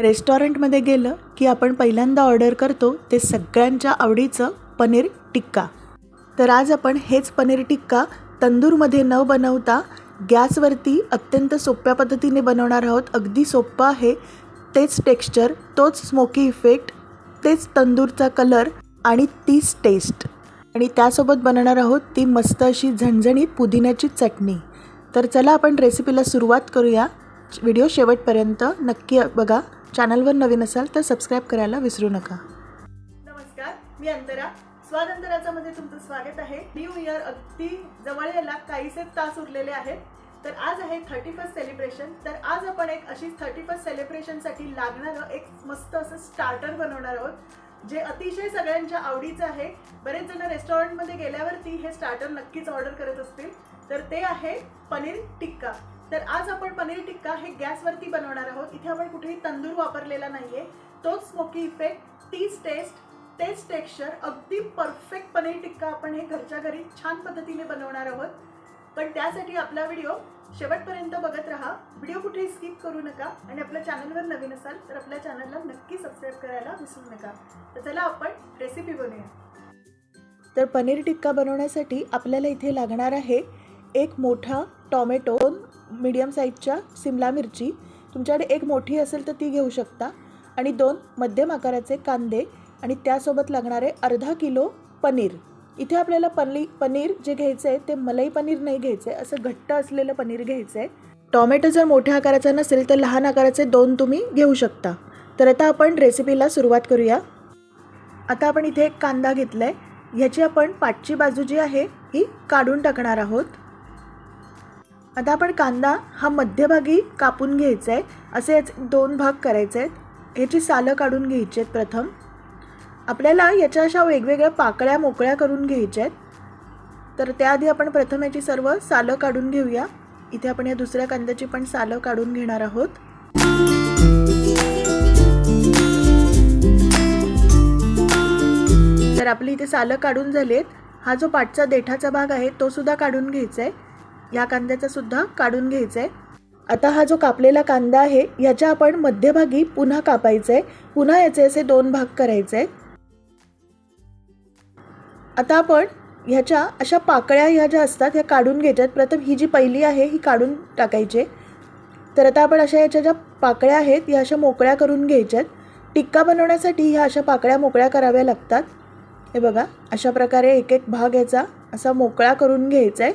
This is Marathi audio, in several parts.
रेस्टॉरंटमध्ये गेलं की आपण पहिल्यांदा ऑर्डर करतो ते सगळ्यांच्या आवडीचं पनीर टिक्का. तर आज आपण हेच पनीर टिक्का तंदूरमध्ये न बनवता गॅसवरती अत्यंत सोप्या पद्धतीने बनवणार आहोत. अगदी सोप्पं आहे. तेच टेक्स्चर तोच स्मोकी इफेक्ट तेच तंदूरचा कलर आणि तीच टेस्ट. आणि त्यासोबत बनवणार आहोत ती मस्त अशी झणझणीत पुदिन्याची चटणी. तर चला आपण रेसिपीला सुरुवात करूया. व्हिडिओ शेवटपर्यंत नक्की बघा. चॅनलवर नवीन असाल तर सबस्क्राईब करायला विसरू नका. नमस्कार मी अंतरा. स्वादमध्ये म्हणजे तुमचं स्वागत आहे. न्यू इयर अगदी जवळ यायला काहीसे तास उरलेले आहेत. तर आज आहे थर्टी फर्स्ट सेलिब्रेशन तर आज आपण एक अशी थर्टी फर्स्ट सेलिब्रेशनसाठी लागणारं एक मस्त असं स्टार्टर बनवणार आहोत. जे अतिशय सगळ्यांच्या आवडीचं आहे. बरेच जण रेस्टॉरंटमध्ये गेल्यावरती हे स्टार्टर नक्कीच ऑर्डर करत असतील. तर ते आहे पनीर टिक्का. तर आज आपण पनीर टिक्का हे गॅसवरती बनवणार आहोत. इथे आपण कुठेही तंदूर वापरलेला नाही आहे तोच स्मोकी इफेक्ट तीच टेस्ट तेच टेक्स्चर अगदी परफेक्ट पनीर टिक्का आपण हे घरच्या घरी छान पद्धतीने बनवणार आहोत. पण त्यासाठी आपला व्हिडिओ शेवटपर्यंत बघत राहा. व्हिडिओ कुठेही स्किप करू नका आणि आपल्या चॅनलवर नवीन असाल तर आपल्या चॅनलला नक्की सबस्क्राईब करायला विसरू नका. तर चला आपण रेसिपी बनवूया. तर पनीर टिक्का बनवण्यासाठी आपल्याला इथे लागणार आहे एक मोठा टॉमॅटो दोन मीडियम साईजच्या सिमला मिरची. तुमच्याकडे एक मोठी असेल तर ती घेऊ शकता. आणि दोन मध्यम आकाराचे कांदे आणि त्यासोबत लागणारे अर्धा किलो पनीर. इथे आपल्याला पनी पनीर जे घ्यायचं आहे ते मलाई पनीर नाही घ्यायचं आहे असं घट्ट असलेलं पनीर घ्यायचं आहे टॉमॅटो जर मोठ्या आकाराचा नसेल तर लहान आकाराचे दोन तुम्ही घेऊ शकता. तर आता आपण रेसिपीला सुरुवात करूया. आता आपण इथे एक कांदा घेतला आहे ह्याची आपण पाठची बाजू जी आहे ही काढून टाकणार आहोत. आता आपण कांदा हा मध्यभागी कापून घ्यायचा आहे. असे याचे दोन भाग करायचे आहेत. ह्याची सालं काढून घ्यायची आहेत प्रथम. आपल्याला याच्या अशा वेगवेगळ्या पाकळ्या मोकळ्या करून घ्यायच्या आहेत. तर त्याआधी आपण प्रथम याची सर्व सालं काढून घेऊया. इथे आपण या दुसऱ्या कांद्याची पण सालं काढून घेणार आहोत. तर आपली इथे सालं काढून झालेत हा जो पाठचा देठाचा भाग आहे तो सुद्धा काढून घ्यायचा आहे. या कांद्याचा सुद्धा काढून घ्यायचा आहे आता हा जो कापलेला कांदा आहे याच्या आपण मध्यभागी पुन्हा कापायचा आहे पुन्हा याचे असे दोन भाग करायचे आहेत आता आपण ह्याच्या अशा पाकळ्या ह्या ज्या असतात ह्या काढून घ्यायच्यात. प्रथम ही जी पहिली आहे ही काढून टाकायची. तर आता आपण अशा याच्या ज्या पाकळ्या आहेत ह्या अशा मोकळ्या करून घ्यायच्यात. टिक्का बनवण्यासाठी ह्या अशा पाकळ्या मोकळ्या कराव्या लागतात. हे बघा अशा प्रकारे एक एक भाग याचा असा मोकळा करून घ्यायचा आहे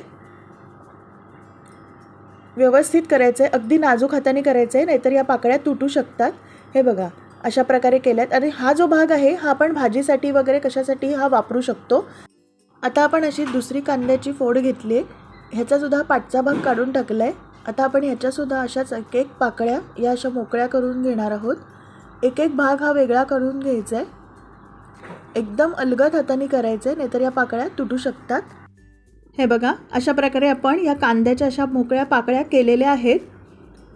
व्यवस्थित करायचं आहे अगदी नाजूक हाताने करायचं आहे नाहीतर या पाकळ्या तुटू शकतात. हे बघा अशा प्रकारे केल्यात. आणि हा जो भाग आहे हा आपण भाजीसाठी वगैरे कशासाठी हा वापरू शकतो? आता आपण अशी दुसरी कांद्याची फोड घेतली ह्याचासुद्धा पाठचा भाग काढून टाकला आहे आता आपण ह्याच्यासुद्धा अशाच एक एक पाकळ्या या अशा मोकळ्या करून घेणार आहोत. एक एक भाग हा वेगळा करून घ्यायचा आहे. एकदम अलगद हाताने करायचं आहे नाहीतर या पाकळ्या तुटू शकतात. हे बघा अशा प्रकारे आपण या कांद्याच्या अशा मोकळ्या पाकळ्या केलेल्या आहेत.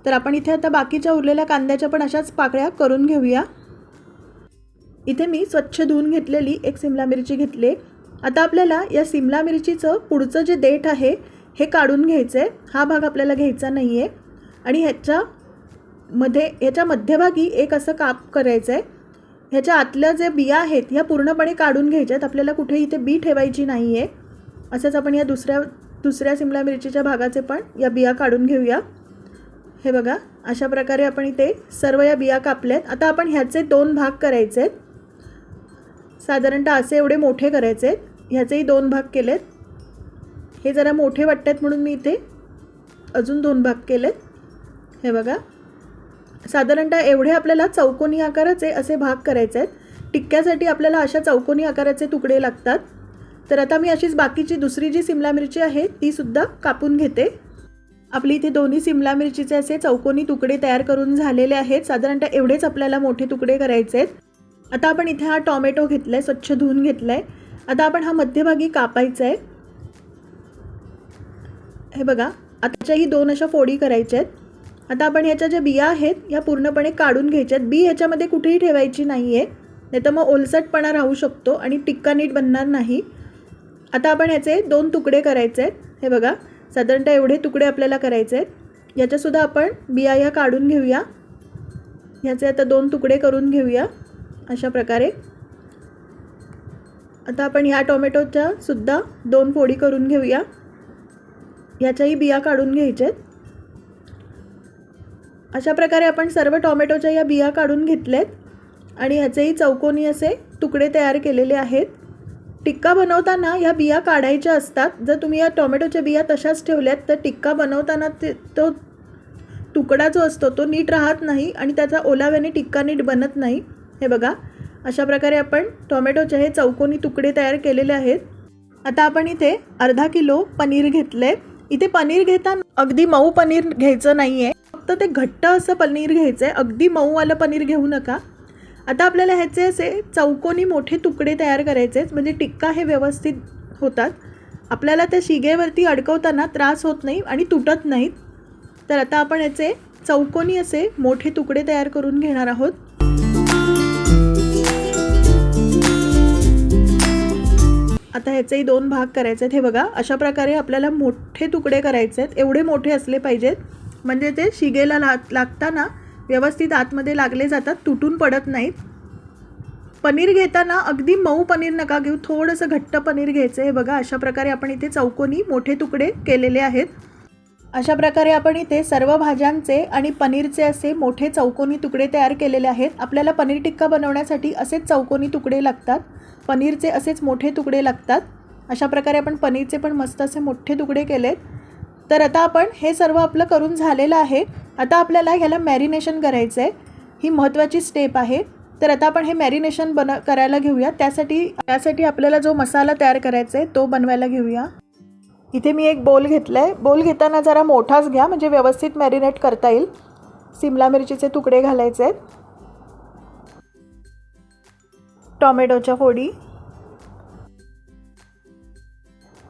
तर आपण इथे आता बाकीच्या उरलेल्या कांद्याच्या पण अशाच पाकळ्या करून घेऊया. इथे मी स्वच्छ धुवून घेतलेली एक सिमला मिरची घेतली आता आपल्याला या सिमला मिरचीचं पुढचं जे देठ आहे हे काढून घ्यायचं आहे हा भाग आपल्याला घ्यायचा नाही आहे आणि ह्याच्या मध्ये ह्याच्या मध्यभागी एक असं काप करायचं आहे ह्याच्या आतल्या जे बिया आहेत ह्या पूर्णपणे काढून घ्यायच्या आहेत आपल्याला कुठे इथे बी ठेवायची नाही आहे असंच आपण या दुसऱ्या दुसऱ्या सिमला मिरचीच्या भागाचे पण या बिया काढून घेऊया. हे बघा अशा प्रकारे आपण इथे सर्व या बिया कापल्यात. आता आपण ह्याचे दोन भाग करायचे आहेत. साधारणतः असे एवढे मोठे करायचे आहेत. ह्याचेही दोन भाग केलेत. हे जरा मोठे वाटतात म्हणून मी इथे अजून दोन भाग केलेत. हे बघा साधारणतः एवढे आपल्याला चौकोनी आकाराचे असे भाग करायचे आहेत. टिक्क्यासाठी आपल्याला अशा चौकोनी आकाराचे तुकडे लागतात. तर आता मी अशीच बाकीची दुसरी जी सिमला मिरची आहे ती सुद्धा कापून घेते. आपली इथे दोन्ही सिमला मिरचीचे असे चौकोनी तुकडे तयार करून झालेले आहेत. साधारणतः एवढेच आपल्याला मोठे तुकडे करायचे आहेत. आता आपण इथे हा टॉमॅटो घेतला आहे स्वच्छ धुवून घेतला आहे आता आपण हा मध्यभागी कापायचा आहे हे बघा आताच्याही दोन अशा फोडी करायच्या आहेत. आता आपण ह्याच्या ज्या बिया आहेत या पूर्णपणे काढून घ्यायच्या आहेत. बी ह्याच्यामध्ये कुठेही ठेवायची नाही आहे नाही तर मग ओलसटपणा राहू शकतो आणि टिक्का नीट बनणार नाही. आता आपण ह्याचे दोन तुकडे करायचे आहेत. हे बघा साधारणतः एवढे तुकडे आपल्याला करायचे आहेत. याच्यासुद्धा आपण बिया ह्या काढून घेऊया. ह्याचे आता दोन तुकडे करून घेऊया अशा प्रकारे. आता आपण ह्या टोमॅटोच्या सुद्धा दोन फोडी करून घेऊया. ह्याच्याही बिया काढून घ्यायच्यात अशा प्रकारे आपण सर्व टोमॅटोच्या या बिया काढून घेतल्यात आणि ह्याचेही चौकोनी असे तुकडे तयार केलेले आहेत. टिक्का बनवताना ह्या बिया काढायच्या असतात. जर तुम्ही या टोमॅटोच्या बिया तशाच ठेवल्यात तर टिक्का बनवताना ते तो तुकडा जो असतो तो नीट राहत नाही आणि त्याचा ओलाव्याने टिक्का नीट बनत नाही. हे बघा अशा प्रकारे आपण टोमॅटोचे हे चौकोनी तुकडे तयार केलेले आहेत. आता आपण इथे अर्धा किलो पनीर घेतले इथे पनीर घेताना अगदी मऊ पनीर घ्यायचं नाही आहे फक्त ते घट्ट असं पनीर घ्यायचं आहे अगदी मऊवालं पनीर घेऊ नका. आता आपल्याला ह्याचे असे चौकोनी मोठे तुकडे तयार करायचे आहेत म्हणजे टिक्का हे व्यवस्थित होतात. आपल्याला त्या शिगेवरती अडकवताना त्रास होत नाही आणि तुटत नाहीत. तर आता आपण याचे चौकोनी असे मोठे तुकडे तयार करून घेणार आहोत. आता ह्याचेही दोन भाग करायचे आहेत हे बघा अशा प्रकारे आपल्याला मोठे तुकडे करायचे आहेत एवढे मोठे असले पाहिजेत. म्हणजे ते शिगेला ला लागताना व्यवस्थित आतमध्ये लागले जातात तुटून पडत नाहीत. पनीर घेताना अगदी मऊ पनीर नका घेऊ थोडंसं घट्ट पनीर घ्यायचं हे बघा. अशा प्रकारे आपण इथे चौकोनी मोठे तुकडे केलेले आहेत. अशा प्रकारे आपण इथे सर्व भाज्यांचे आणि पनीरचे असे मोठे चौकोनी तुकडे तयार केलेले आहेत. आपल्याला पनीर टिक्का बनवण्यासाठी असेच चौकोनी तुकडे लागतात. पनीरचे असेच मोठे तुकडे लागतात. अशा प्रकारे आपण पनीरचे पण मस्त असे मोठे तुकडे केलेत. तर आता आपण हे सर्व आपलं करून झालेलं आहे. आता आपल्याला ह्याला मॅरिनेशन करायचं आहे ही महत्त्वाची स्टेप आहे. तर आता आपण हे मॅरिनेशन बन करायला घेऊया. त्यासाठी त्यासाठी आपल्याला जो मसाला तयार करायचा आहे तो बनवायला घेऊया. इथे मी एक बोल घेतला आहे बोल घेताना जरा मोठाच घ्या म्हणजे व्यवस्थित मॅरिनेट करता येईल. सिमला मिरचीचे तुकडे घालायचे आहेत टॉमॅटोच्या फोडी.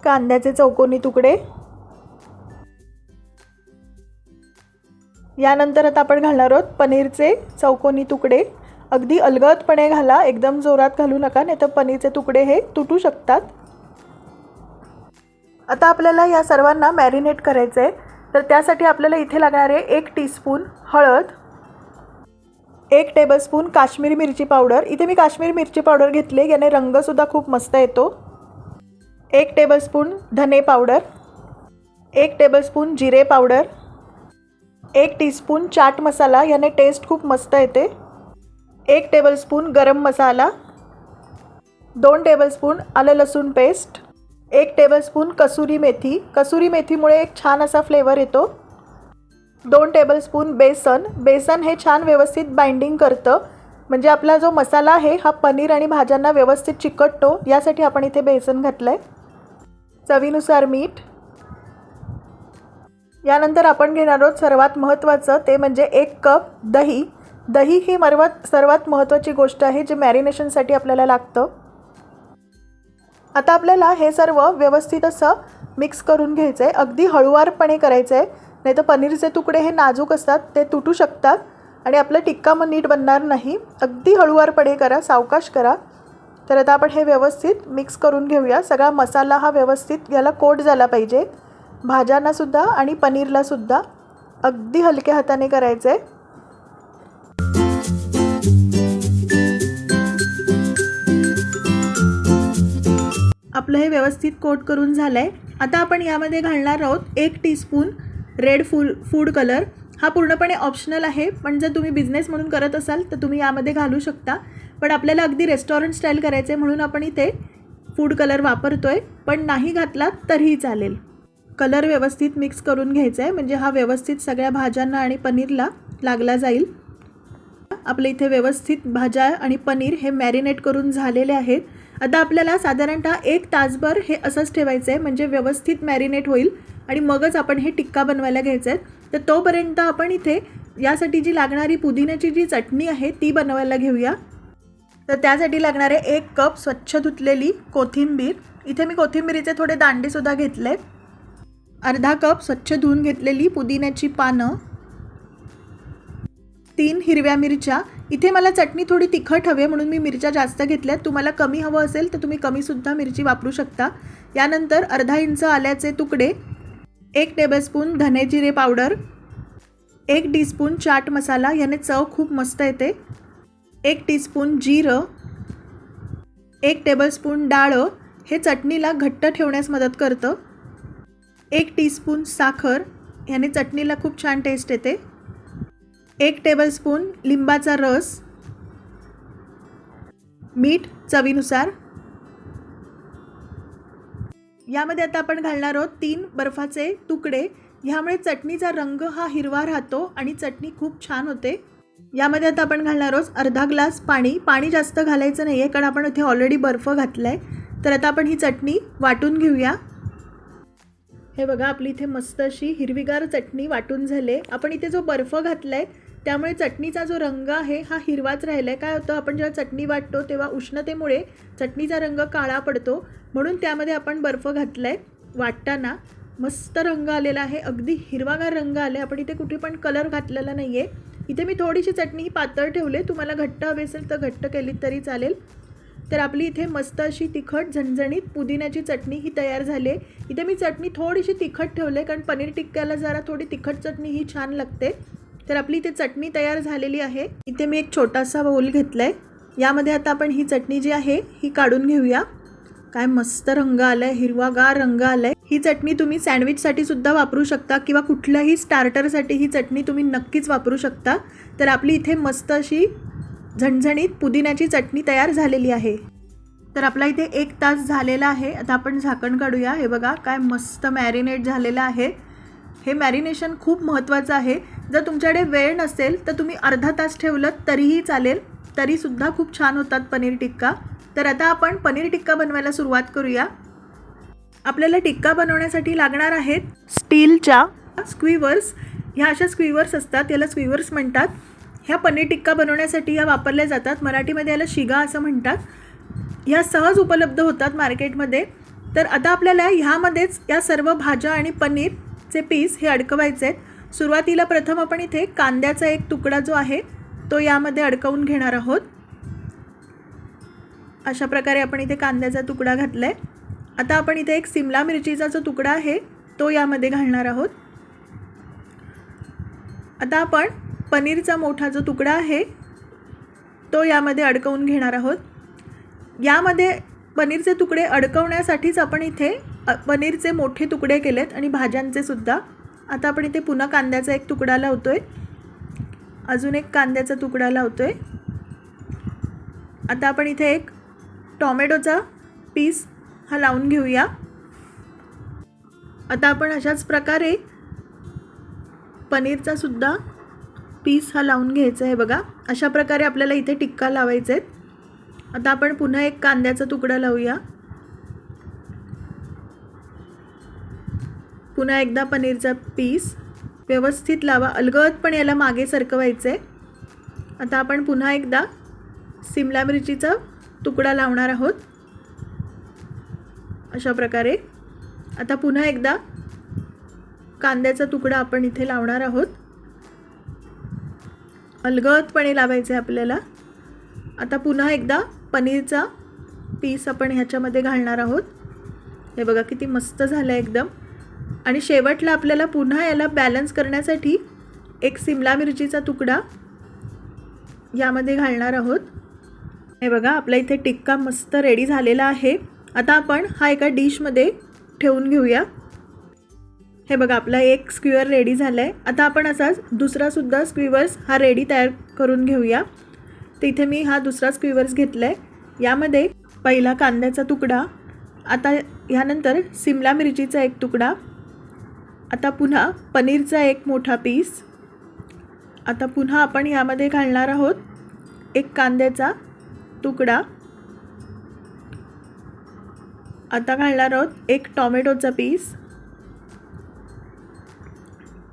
कांद्याचे चौकोनी तुकडे. यानंतर आता आपण घालणार आहोत पनीरचे चौकोनी तुकडे. अगदी अलगदपणे घाला एकदम जोरात घालू नका नाही तर पनीरचे तुकडे हे तुटू शकतात. आता आपल्याला या सर्वांना मॅरिनेट करायचं आहे तर त्यासाठी आपल्याला इथे लागणारे एक टीस्पून हळद एक टेबलस्पून काश्मीरी मिरची पावडर. इथे मी काश्मीरी मिरची पावडर घेतली याने रंगसुद्धा खूप मस्त येतो. एक टेबलस्पून धने पावडर एक टेबलस्पून जिरे पावडर एक टीस्पून चाट मसाला याने टेस्ट खूप मस्त येते. एक टेबलस्पून गरम मसाला दोन टेबलस्पून आलं लसूण पेस्ट एक टेबलस्पून कसुरी मेथी. कसुरी मेथीमुळे एक छान असा फ्लेवर येतो. दोन टेबलस्पून बेसन. बेसन हे छान व्यवस्थित बाइंडिंग करतं. म्हणजे आपला जो मसाला आहे हा पनीर आणि भाज्यांना व्यवस्थित चिकटतो. यासाठी आपण इथे बेसन घातलं आहे चवीनुसार मीठ यानंतर आपण घेणार आहोत सर्वात महत्त्वाचं ते म्हणजे एक कप दही. दही ही सर्वात सर्वात महत्त्वाची गोष्ट आहे जे मॅरिनेशनसाठी आपल्याला लागतं. आता आपल्याला हे सर्व व्यवस्थित असं मिक्स करून घ्यायचं आहे अगदी हळुवारपणे करायचं आहे नाही तर पनीरचे तुकडे हे नाजूक असतात ते तुटू शकतात. आणि आपलं टिक्का मग नीट बनणार नाही. अगदी हळुवारपणे करा सावकाश करा. तर आता आपण हे व्यवस्थित मिक्स करून घेऊया. सगळा मसाला हा व्यवस्थित याला कोट झाला पाहिजे. भाज्यांनासुद्धा आणि पनीरलासुद्धा अगदी हलक्या हाताने करायचं आहे आपलं हे व्यवस्थित कोट करून झालं आहे आता आपण यामध्ये घालणार आहोत एक teaspoon red full food colour हा पूर्णपणे ऑप्शनल आहे. पण जर तुम्ही बिझनेस म्हणून करत असाल तर तुम्ही यामध्ये घालू शकता. पण आपल्याला अगदी रेस्टॉरंट स्टाईल करायचं आहे म्हणून आपण इथे फूड कलर वापरतो आहे पण नाही घातला तरीही चालेल. कलर व्यवस्थित मिक्स करून घ्यायचा आहे. म्हणजे हा व्यवस्थित सगळ्या भाज्यांना आणि पनीरला लागला जाईल. आपल्या इथे व्यवस्थित भाज्या आणि पनीर हे मॅरिनेट करून झालेले आहेत. आता आपल्याला साधारणतः एक तासभर हे असंच ठेवायचं आहे म्हणजे व्यवस्थित मॅरिनेट होईल आणि मगच आपण हे टिक्का बनवायला घ्यायचं आहे तर तोपर्यंत आपण इथे यासाठी जी लागणारी पुदिन्याची जी चटणी आहे ती बनवायला घेऊया. तर त्यासाठी लागणारे एक कप स्वच्छ धुतलेली कोथिंबीर. इथे मी कोथिंबीरीचे थोडे दांडेसुद्धा घेतले आहेत अर्धा कप स्वच्छ धुवून घेतलेली पुदिन्याची पानं तीन हिरव्या मिरच्या. इथे मला चटणी थोडी तिखट हवी म्हणून मी मिरच्या जास्त घेतल्यात. तुम्हाला कमी हवं असेल तर तुम्ही कमीसुद्धा मिरची वापरू शकता. यानंतर अर्धा इंच आल्याचे तुकडे एक टेबलस्पून धने जिरे पावडर एक टीस्पून चाट मसाला याने चव खूप मस्त येते. एक टीस्पून जिरं एक टेबलस्पून डाळं. हे चटणीला घट्ट ठेवण्यास मदत करतं. एक टीस्पून साखर ह्याने चटणीला खूप छान टेस्ट येते. एक टेबलस्पून लिंबाचा रस मीठ चवीनुसार. यामध्ये आता आपण घालणार आहोत तीन बर्फाचे तुकडे. ह्यामुळे चटणीचा रंग हा हिरवा राहतो आणि चटणी खूप छान होते. यामध्ये आता आपण घालणार आहोत अर्धा ग्लास पाणी. पाणी जास्त घालायचं नाही आहे कारण आपण इथे ऑलरेडी बर्फ घातला आहे तर आता आपण ही चटणी वाटून घेऊया. हे बघा आपली इथे मस्त अशी हिरवीगार चटणी वाटून झाले आपण इथे जो बर्फ घातला आहे त्यामुळे चटणीचा जो रंग आहे हा हिरवाच राहिला आहे काय होतं आपण जेव्हा चटणी वाटतो तेव्हा उष्णतेमुळे चटणीचा रंग काळा पडतो. म्हणून त्यामध्ये आपण बर्फ घातला आहे वाटताना. मस्त रंग आलेला आहे अगदी हिरवागार रंग आले आपण इथे कुठे पण कलर घातलेला नाही आहे इथे मी थोडीशी चटणी ही पातळ ठेवले. तुम्हाला घट्ट हवी असेल तर घट्ट केली तरी चालेल. तर आपली इथे मस्त अशी तिखट झणझणीत पुदिन्याची चटणी ही तयार झाली आहे. इथे मी चटणी थोडीशी तिखट ठेवले कारण पनीर टिक्क्याला जरा थोडी तिखट चटणी ही छान लागते. तर आपली इथे चटणी तयार झालेली आहे. इथे मी एक छोटासा बाऊल घेतला आहे यामध्ये आता आपण ही चटणी जी आहे ही काढून घेऊया. काय मस्त रंग आला आहे हिरवागार रंग आला आहे ही चटणी तुम्ही सँडविचसाठी सुद्धा वापरू शकता किंवा कुठल्याही स्टार्टरसाठी ही चटणी तुम्ही नक्कीच वापरू शकता. तर आपली इथे मस्त अशी झणझणीत पुदिन्याची चटणी तयार झालेली आहे. तर आपला इथे एक तास झालेला आहे. आता आपण झाकण काढूया. हे बघा काय मस्त मॅरिनेट झालेलं आहे. हे मॅरिनेशन खूप महत्त्वाचं आहे. जर तुमच्याकडे वेळ नसेल तर तुम्ही अर्धा तास ठेवलं तरीही चालेल. तरीसुद्धा खूप छान होतात पनीर टिक्का. तर आता आपण पनीर टिक्का बनवायला सुरुवात करूया. आपल्याला टिक्का बनवण्यासाठी लागणार आहेत स्टीलच्या स्क्विवर्स ह्या अशा स्क्विवर्स असतात याला स्क्विवर्स म्हणतात. ह्या पनीर टिक्का बनवण्यासाठी या वापरल्या जातात. मराठीमध्ये याला शिगा असं म्हणतात. ह्या सहज उपलब्ध होतात मार्केटमध्ये. तर आता आपल्याला ह्यामध्येच या सर्व भाज्या आणि पनीरचे पीस हे अडकवायचे आहेत. सुरुवातीला प्रथम आपण इथे कांद्याचा एक तुकडा जो आहे तो यामध्ये अडकवून घेणार आहोत. अशा प्रकारे आपण इथे कांद्याचा तुकडा घातला आहे आता आपण इथे एक सिमला मिरचीचा जो तुकडा आहे तो यामध्ये घालणार आहोत. आता आपण पनीरचा मोठा जो तुकडा आहे तो यामध्ये अडकवून घेणार आहोत. यामध्ये पनीरचे तुकडे अडकवण्यासाठीच आपण इथे पनीरचे मोठे तुकडे केलेत आणि भाज्यांचे सुद्धा. आता आपण इथे पुन्हा कांद्याचा एक तुकडा लावतो आहे अजून एक कांद्याचा तुकडा लावतो आहे आता आपण इथे एक टॉमॅटोचा पीस हा लावून घेऊया. आता आपण अशाच प्रकारे पनीरचा सुद्धा पीस हा लावून घ्यायचा आहे बघा. अशा प्रकारे आपल्याला इथे टिक्का लावायचे आहेत. आता आपण पुन्हा एक कांद्याचा तुकडा लावूया. पुन्हा एकदा पनीरचा पीस व्यवस्थित लावा. अलगदपणे याला मागे सरकवायचं आहे आता आपण पुन्हा एकदा सिमला मिरचीचा तुकडा लावणार आहोत. अशा प्रकारे. आता पुन्हा एकदा कांद्याचा तुकडा आपण इथे लावणार आहोत. अलगदपणे लावायचे आहे आपल्याला. आता पुन्हा एकदा पनीरचा पीस आपण ह्याच्यामध्ये घालणार आहोत. हे बघा किती मस्त झालं आहे एकदम. आणि शेवटला आपल्याला पुन्हा याला बॅलन्स करण्यासाठी एक सिमला मिरचीचा तुकडा यामध्ये घालणार आहोत. हे बघा आपला इथे टिक्का मस्त रेडी झालेला आहे. आता आपण हा एका डिशमध्ये ठेवून घेऊया. हे बघा आपला एक स्क्युअर रेडी झाला आहे आता आपण असाच दुसरासुद्धा स्क्विवर्स हा रेडी तयार करून घेऊया. तर इथे मी हा दुसरा स्क्विवर्स घेतला आहे यामध्ये पहिला कांद्याचा तुकडा आता ह्यानंतर सिमला मिरचीचा एक तुकडा आता पुन्हा पनीरचा एक मोठा पीस आता पुन्हा आपण यामध्ये घालणार आहोत एक कांद्याचा तुकडा. आता घालणार आहोत एक टॉमॅटोचा पीस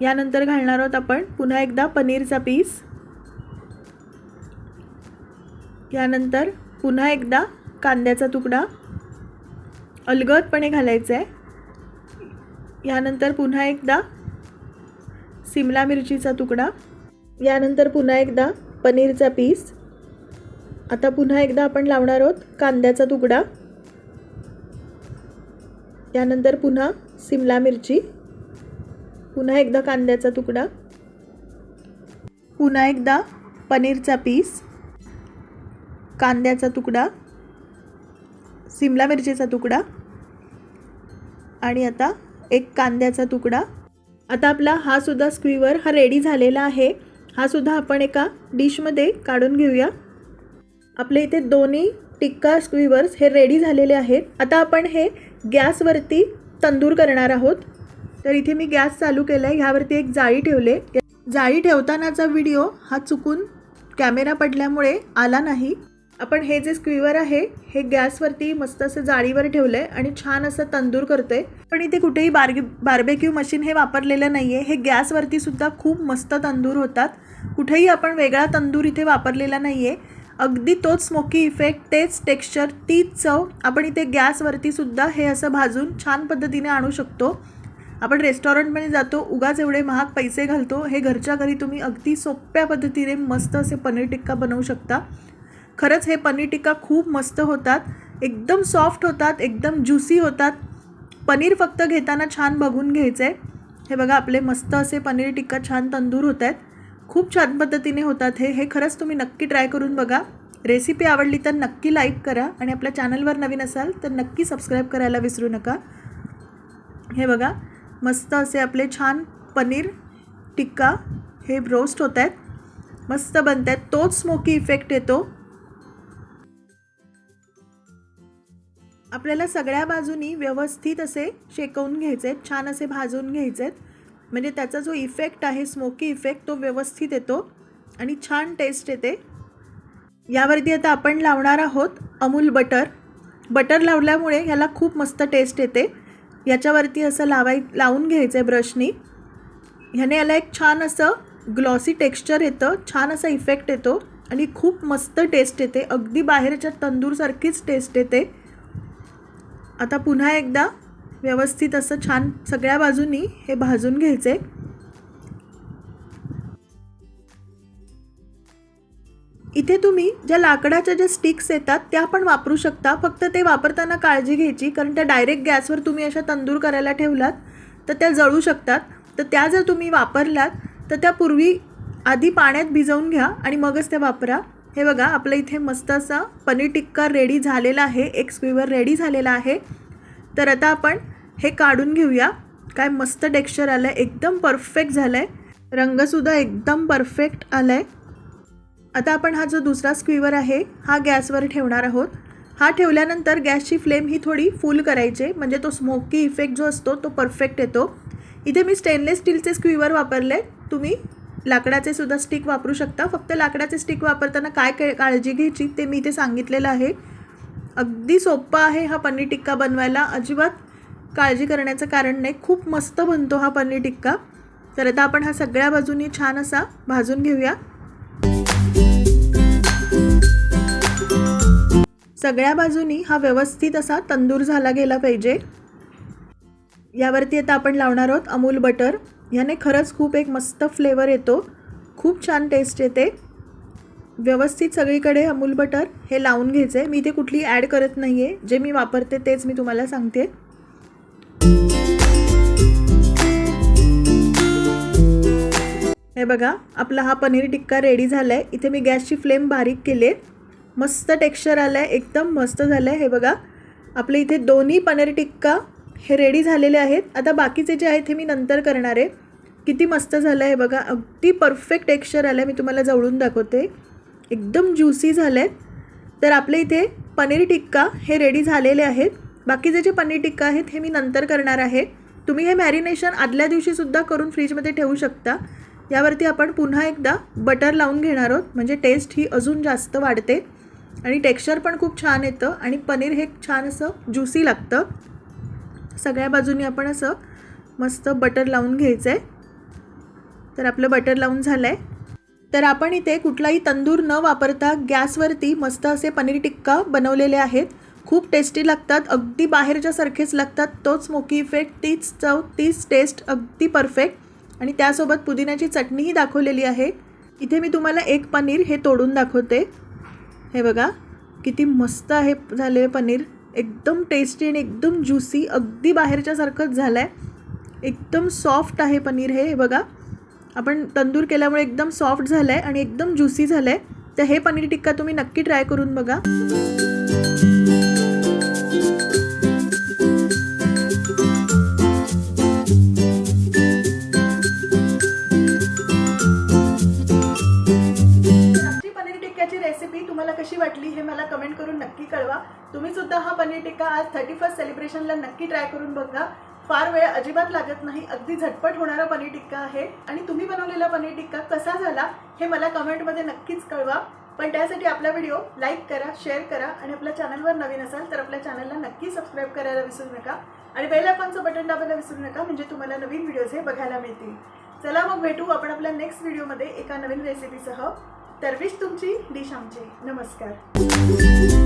यानंतर घालणार आहोत आपण पुन्हा एकदा पनीरचा पीस. यानंतर पुन्हा एकदा कांद्याचा तुकडा. अलगदपणे घालायचा आहे यानंतर पुन्हा एकदा सिमला मिरचीचा तुकडा. यानंतर पुन्हा एकदा पनीरचा पीस. आता पुन्हा एकदा आपण लावणार आहोत कांद्याचा तुकडा. यानंतर पुन्हा सिमला मिरची. पुन्हा एकदा कांद्याचा तुकडा. पुन्हा एकदा पनीरचा पीस. कांद्याचा तुकडा. सिमला मिरचीचा तुकडा. आणि आता एक कांद्याचा तुकडा. आता आपला हा सुद्धा स्क्वीवर हा रेडी झालेला आहे. हा सुद्धा आपण एका डिशमध्ये काढून घेऊया. आपले इथे दोन्ही टिक्का स्क्वीवर्स हे रेडी झालेले आहेत. आता आपण हे गॅसवरती तंदूर करणार आहोत. तर इथे मी गॅस चालू केला आहे ह्यावरती एक जाळी ठेवले. जाळी ठेवतानाचा व्हिडिओ हा चुकून कॅमेरा पडल्यामुळे आला नाही. आपण हे जे स्क्वीवर आहे हे गॅसवरती मस्त असं जाळीवर ठेवलं आहे आणि छान असं तंदूर करतोय. पण इथे कुठेही बार्गे बार्बेक्यू मशीन हे वापरलेलं नाही आहे हे गॅसवरती सुद्धा खूप मस्त तंदूर होतात. कुठेही आपण वेगळा तंदूर इथे वापरलेला नाही आहे अगदी तोच स्मोकी इफेक्ट तेच टेक्स्चर तीच चव आपण इथे गॅसवरती सुद्धा हे असं भाजून छान पद्धतीने आणू शकतो. आपण रेस्टॉरंटमध्ये जातो उगाच एवढे महाग पैसे घालतो हे घरच्या घरी तुम्ही अगदी सोप्या पद्धतीने मस्त असे पनीर टिक्का बनवू शकता. खरंच हे पनीर टिक्का खूप मस्त होतात एकदम सॉफ्ट होतात एकदम ज्युसी होतात. पनीर फक्त घेताना छान बघून घ्यायचं आहे हे बघा आपले मस्त असे पनीर टिक्का छान तंदूर होत आहेत खूप छान पद्धतीने होतात हे. हे खरंच तुम्ही नक्की ट्राय करून बघा. रेसिपी आवडली तर नक्की लाईक करा आणि आपल्या चॅनलवर नवीन असाल तर नक्की सबस्क्राईब करायला विसरू नका. हे बघा मस्त असे आपले छान पनीर टिक्का हे रोस्ट होत आहेत. मस्त बनत आहेत. तोच स्मोकी इफेक्ट येतो. आपल्याला सगळ्या बाजूनी व्यवस्थित असे शेकवून घ्यायचे आहेत. छान असे भाजून घ्यायचे आहेत. म्हणजे त्याचा जो इफेक्ट आहे स्मोकी इफेक्ट तो व्यवस्थित येतो आणि छान टेस्ट येते. यावरती आता आपण लावणार आहोत अमूल बटर बटर लावल्यामुळे ह्याला खूप मस्त टेस्ट येते. याच्यावरती असं लावाय लावून घ्यायचं आहे ब्रशनी ह्याने याला एक छान असं ग्लॉसी टेक्स्चर येतं छान असा इफेक्ट येतो आणि खूप मस्त टेस्ट येते. अगदी बाहेरच्या तंदूरसारखीच टेस्ट येते. आता पुन्हा एकदा व्यवस्थित असं छान सगळ्या बाजूनी हे भाजून घ्यायचे इथे तुम्ही ज्या लाकडाच्या ज्या स्टिक्स येतात त्या पण वापरू शकता. फक्त ते वापरताना काळजी घ्यायची कारण त्या डायरेक्ट गॅसवर तुम्ही अशा तंदूर करायला ठेवलात तर त्या जळू शकतात. तर त्या जर तुम्ही वापरलात तर त्या पूर्वी आधी पाण्यात भिजवून घ्या आणि मगच त्या वापरा. हे बघा आपलं इथे मस्त असा पनीर टिक्का रेडी झालेला आहे. एक स्क्वीवर रेडी झालेला आहे. तर आता आपण हे काढून घेऊया. काय मस्त टेक्स्चर आलं आहे एकदम परफेक्ट झालं आहे रंगसुद्धा एकदम परफेक्ट आला आहे आता आपण हा जो दुसरा स्क्वीवर आहे हा गॅसवर ठेवणार आहोत. हा ठेवल्यानंतर गॅसची फ्लेम ही थोडी फुल करायची म्हणजे तो स्मोकी इफेक्ट जो असतो तो परफेक्ट येतो. इथे मी स्टेनलेस स्टीलचे स्क्वीवर वापरले. तुम्ही लाकडाचे सुद्धा स्टिक वापरू शकता. फक्त लाकडाचे स्टिक वापरताना काय काय काळजी घ्यायची ते मी इथे सांगितलेलं आहे. अगदी सोप्पा आहे हा पनीर टिक्का बनवायला. अजिबात काळजी करण्याचं कारण नाही. खूप मस्त बनतो हा पनीर टिक्का. तर आता आपण हा सगळ्या बाजूनी छान असा भाजून घेऊया. सगळ्या बाजूनी हा व्यवस्थित असा तंदूर झाला गेला पाहिजे. यावरती आता आपण लावणार आहोत अमूल बटर. ह्याने खरंच खूप एक मस्त फ्लेवर येतो. खूप छान टेस्ट येते. व्यवस्थित सगळीकडे अमूल बटर हे लावून घ्यायचे. मी इथे कुठली ॲड करत नाही आहे जे मी वापरते तेच मी तुम्हाला सांगते. हे बघा आपला हा पनीर टिक्का रेडी झाला आहे इथे मी गॅसची फ्लेम बारीक केली आहे मस्त टेक्स्चर आलं आहे एकदम मस्त झालं आहे हे बघा आपले इथे दोन्ही पनीर टिक्का हे रेडी झालेले आहेत. आता बाकीचे जे आहेत हे मी नंतर करणार आहे. किती मस्त झालं आहे बघा. अगदी परफेक्ट टेक्स्चर आलं आहे मी तुम्हाला जवळून दाखवते. एकदम ज्युसी झालं आहे तर आपले इथे पनीर टिक्का हे रेडी झालेले आहेत. बाकीचे जे पनीर टिक्का आहेत हे मी नंतर करणार आहे. तुम्ही हे मॅरिनेशन आदल्या दिवशीसुद्धा करून फ्रीजमध्ये ठेवू शकता. यावरती आपण पुन्हा एकदा बटर लावून घेणार आहोत. म्हणजे टेस्ट ही अजून जास्त वाढते. आणि टेक्स्चर पण खूप छान येतं आणि पनीर हे छान असं ज्युसी लागतं. सगळ्या बाजूनी आपण असं मस्त बटर लावून घ्यायचं आहे तर आपलं बटर लावून झालं आहे तर आपण इथे कुठलाही तंदूर न वापरता गॅसवरती मस्त असे पनीर टिक्का बनवलेले आहेत. खूप टेस्टी लागतात अगदी बाहेरच्यासारखेच लागतात. तोच स्मोकी इफेक्ट तीच चव तीच टेस्ट अगदी परफेक्ट. आणि त्यासोबत पुदिन्याची चटणीही दाखवलेली आहे. इथे मी तुम्हाला एक पनीर हे तोडून दाखवते. हे बघा किती मस्त आहे झाले पनीर. एकदम टेस्टी आणि एकदम ज्युसी अगदी बाहेरच्यासारखंच झालं आहे एकदम सॉफ्ट आहे पनीर हे हे बघा. आपण तंदूर केल्यामुळे एकदम सॉफ्ट झालं आहे आणि एकदम ज्युसी झालं आहे तर हे पनीर टिक्का तुम्ही नक्की ट्राय करून बघा. तुम्ही हा पनीर टिक्का आज थर्टी फर्स्ट सेलिब्रेशनला नक्की ट्राय करून बघा. फार वेळ अजिबात लागत नाही अगदी झटपट होणारा पनीर टिक्का आहे. आणि तुम्ही बनवलेला पनीर टिक्का कसा झाला हे मला कमेंटमध्ये नक्कीच कळवा. पण त्यासाठी आपला व्हिडिओ लाईक करा शेअर करा आणि आपल्या चॅनलवर नवीन असाल तर आपल्या चॅनलला नक्की सबस्क्राईब करायला विसरू नका. आणि बेल आयकॉनचं बटन दाबायला विसरू नका म्हणजे तुम्हाला नवीन व्हिडिओज हे बघायला मिळतील. चला मग भेटू आपण आपल्या नेक्स्ट व्हिडिओमध्ये एका नवीन रेसिपीसह तर विश तुमची डिश आमची नमस्कार.